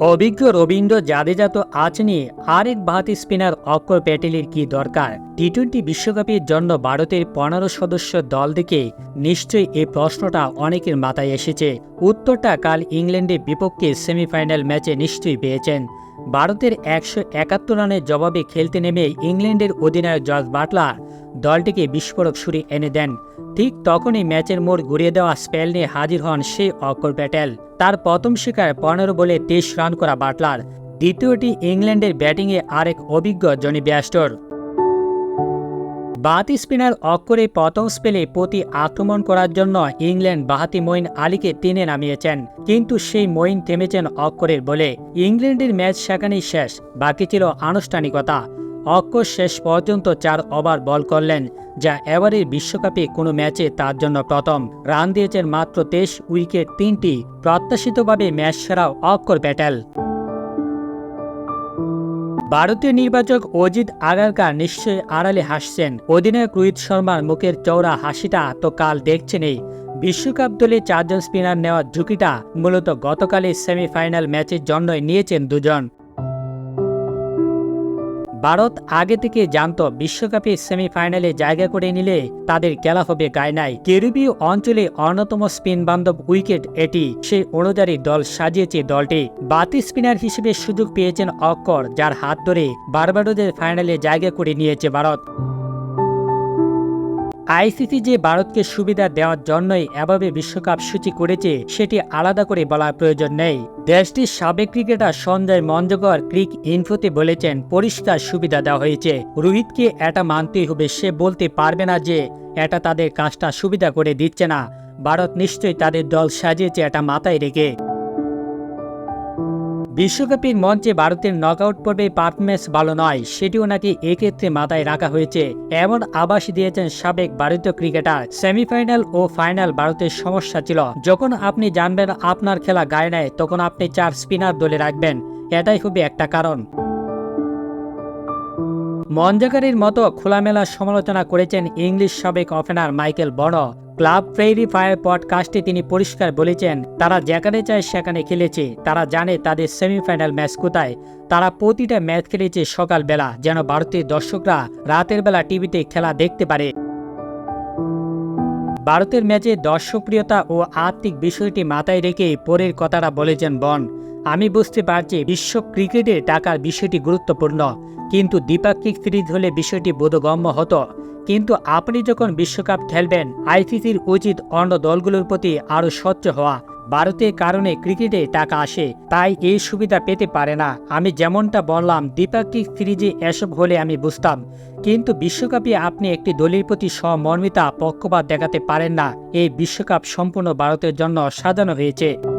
অভিজ্ঞ রবীন্দ্র জাদেজা তো আজ নিয়ে আরেক বাহাতি স্পিনার অক্ষর প্যাটেলের কি দরকার? টি টোয়েন্টি বিশ্বকাপের জন্য ভারতের পনেরো সদস্য দল থেকে নিশ্চয়ই এই প্রশ্নটা অনেকের মাথায় এসেছে। উত্তরটা কাল ইংল্যান্ডের বিপক্ষে সেমিফাইনাল ম্যাচে নিশ্চয়ই পেয়েছেন। ভারতের একশো একাত্তর রানের জবাবে খেলতে নেমে ইংল্যান্ডের অধিনায়ক জর্জ বাটলার দলটিকে বিস্ফোরক সুরে এনে দেন। ঠিক তখনই ম্যাচের মোড় ঘুরিয়ে দেওয়া স্পেল নিয়ে হাজির হন সে অকর প্যাটেল। তার প্রথম শিকার পনেরো বলে তেইশ রান করা বাটলার। দ্বিতীয়টি ইংল্যান্ডের ব্যাটিংয়ে আরেক অভিজ্ঞ জনি ব্যাস্টর। বাহাতি স্পিনার অক্ষরে প্রথম স্পেলে প্রতি আক্রমণ করার জন্য ইংল্যান্ড বাহাতি মঈন আলীকে টেনে নামিয়েছেন। কিন্তু সেই মঈন থেমেছেন অক্ষরের বলে। ইংল্যান্ডের ম্যাচ সেখানেই শেষ। বাকি ছিল আনুষ্ঠানিকতা। অক্ষর শেষ পর্যন্ত চার ওভার বল করলেন, যা এবারের বিশ্বকাপে কোনো ম্যাচে তার জন্য প্রথম। রান দিয়েছেন মাত্র তেইশ উইকেট তিনটি। প্রত্যাশিতভাবে ম্যাচ সেরাও অক্ষর প্যাটেল ভারতীয় নির্বাচক অজিত আগারকার নিশ্চয়ই আড়ালে হাসছেন। অধিনায়ক রোহিত শর্মার মুখের চওড়া হাসিটা তো কাল দেখছেনই বিশ্বকাপ দলে চারজন স্পিনার নেওয়ার ঝুঁকিটা মূলত গতকালের সেমিফাইনাল ম্যাচের জন্যই নিয়েছেন দুজন। ভারত আগে থেকে জানত বিশ্বকাপে সেমিফাইনালে জায়গা করে নিলে তাদের খেলা হবে গায়নায় ক্যারিবীয় অঞ্চলে অন্যতম স্পিন বান্ধব উইকেট এটি। সে অনুযায়ী দল সাজিয়েছে দলটি। বাতি স্পিনার হিসেবে সুযোগ পেয়েছেন অক্কর, যার হাত ধরে বারবারোদের ফাইনালে জায়গা করে নিয়েছে ভারত। আইসিসি যে ভারতকে সুবিধা দেওয়ার জন্যই এভাবে বিশ্বকাপ সূচি করেছে, সেটি আলাদা করে বলার প্রয়োজন নেই। দেশটির সাবেক ক্রিকেটার সঞ্জয় মঞ্জকর ক্রিক ইনফোতে বলেছেন, পরিষ্কার সুবিধা দেওয়া হয়েছে। রোহিতকে এটা মানতেই হবে, সে বলতে পারবে না যে এটা তাদের কাজটা সুবিধা করে দিচ্ছে না। ভারত নিশ্চয়ই তাদের দল সাজিয়েছে এটা মাথায় রেখে। বিশ্বকাপের মঞ্চে ভারতের নকআউট পর্বে পারফরমেন্স ভালো নয়, সেটিও নাকি এক্ষেত্রে মাথায় রাখা হয়েছে। এমন আবাস দিয়েছেন সাবেক ভারতীয় ক্রিকেটার। সেমিফাইনাল ও ফাইনাল ভারতের সমস্যা ছিল। যখন আপনি জানবেন আপনার খেলা গায়ে নেয়, তখন আপনি চার স্পিনার দলে রাখবেন। এটাই হবে একটা কারণ। মঞ্জাকারের মতো খোলামেলা সমালোচনা করেছেন ইংলিশ সাবেক ওপেনার মাইকেল বর্ণ ক্লাব ফ্রেরি ফায়ার পডকাস্টে তিনি পরিষ্কার বলেছেন, তারা যেখানে চায় সেখানে খেলেছে। তারা জানে তাদের সেমিফাইনাল ম্যাচ কোথায়। তারা প্রতিটা ম্যাচ খেলেছে সকালবেলা, যেন ভারতীয় দর্শকরা রাতের বেলা টিভিতে খেলা দেখতে পারে। ভারতের ম্যাচে দর্শকপ্রিয়তা ও আর্থিক বিষয়টি মাথায় রেখে পরের কথাটা বলেছেন বন। আমি বুঝতে পারছি বিশ্ব ক্রিকেটে টাকার বিষয়টি গুরুত্বপূর্ণ, কিন্তু দ্বিপাক্ষিক সিরিজ হলে বিষয়টি বোধগম্য হতো। কিন্তু আপনি যখন বিশ্বকাপ খেলবেন, আইসিসির উচিত অন্য দলগুলোর প্রতি আরও স্বচ্ছ হওয়া। ভারতের কারণে ক্রিকেটে টাকা আসে, তাই এই সুবিধা পেতে পারে না। আমি যেমনটা বললাম, দ্বিপাক্ষিক সিরিজে এসব হলে আমি বুঝতাম। কিন্তু বিশ্বকাপে আপনি একটি দলের প্রতি সমর্মিতা পক্ষপাত দেখাতে পারেন না। এই বিশ্বকাপ সম্পূর্ণ ভারতের জন্য সাজানো হয়েছে।